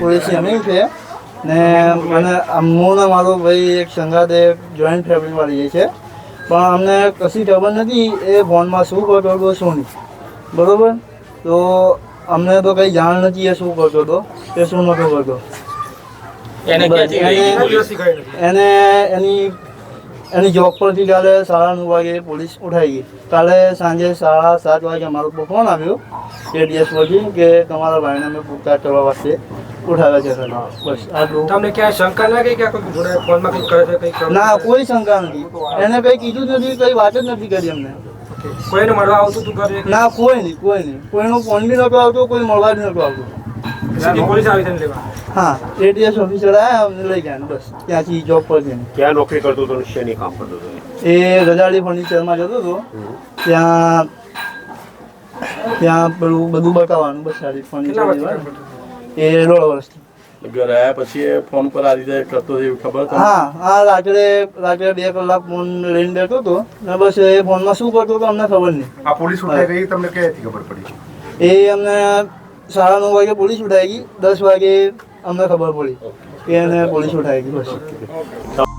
Police Amin છે ને મને હું ને મારો ભાઈ એક સંગાતે જોઈન્ટ ફેમિલી વાળી છે પણ અમને કશી ખબર નથી એ ફોનમાં શું કરતો હતો શું નહીં. બરાબર? તો અમને તો કંઈ જાણ નથી એ શું કરતો હતો એ શું નહોતો કરતો એને એને-? એને જોબ પરથી કાલે સાડા નવ વાગે પોલીસ ઉઠાઈ ગઈ. કાલે સાંજે સાડા સાત વાગે અમારો ફોન આવ્યો એડીએસ પરથી કે તમારા ભાઈને અમે પૂછતાછ કરવા વાસ્તે. ઉઠાવ્યા છે. બસ તમને ક્યાંય શંકા લાગે કે કોઈ જોડે ફોનમાં કંઈક કરે છે કંઈક ના કોઈ શંકા નથી. એને કંઈ કીધું જ નથી કંઈ વાત જ નથી કરી અમને. કોઈને મળવા આવતું તું ઘરે? ના કોઈ નહીં કોઈ નહીં. કોઈનો ફોન બી નહોતો આવતો કોઈ મળવા બી નહોતો આવતો. પોલીસ આવી તેને લેવા? હા એટીએસ ઓફિસર આવ્યા અમને લઈ ગયા બસ. ત્યાંથી જોબ પર જઈને. ક્યાં નોકરી કરતો હતો શેની કામ કરતો હતો? એ ગજાડી ફર્નિચરમાં જતો હતો. ત્યાં ત્યાં પેલું બધું બતાવવાનું બસ સારી ફર્નિચર? એ દોઢ વર્ષથી ઘરે આવ્યા પછી એ ફોન પર આ રીતે કરતો એવું ખબર હા હા રાત્રે રાત્રે બે કલાક ફોન લઈને બેઠો હતો. ને બસ એ ફોનમાં શું કરતો હતો અમને ખબર નહીં. આ પોલીસ ઉઠાઈ ગઈ તમને ક્યાંથી ખબર પડી? એ અમને સાડા નવ વાગે પોલીસ ઉઠાઈ ગઈ. દસ વાગે અમને ખબર પડી કે એને પોલીસ ઉઠાઈ ગઈ. બસ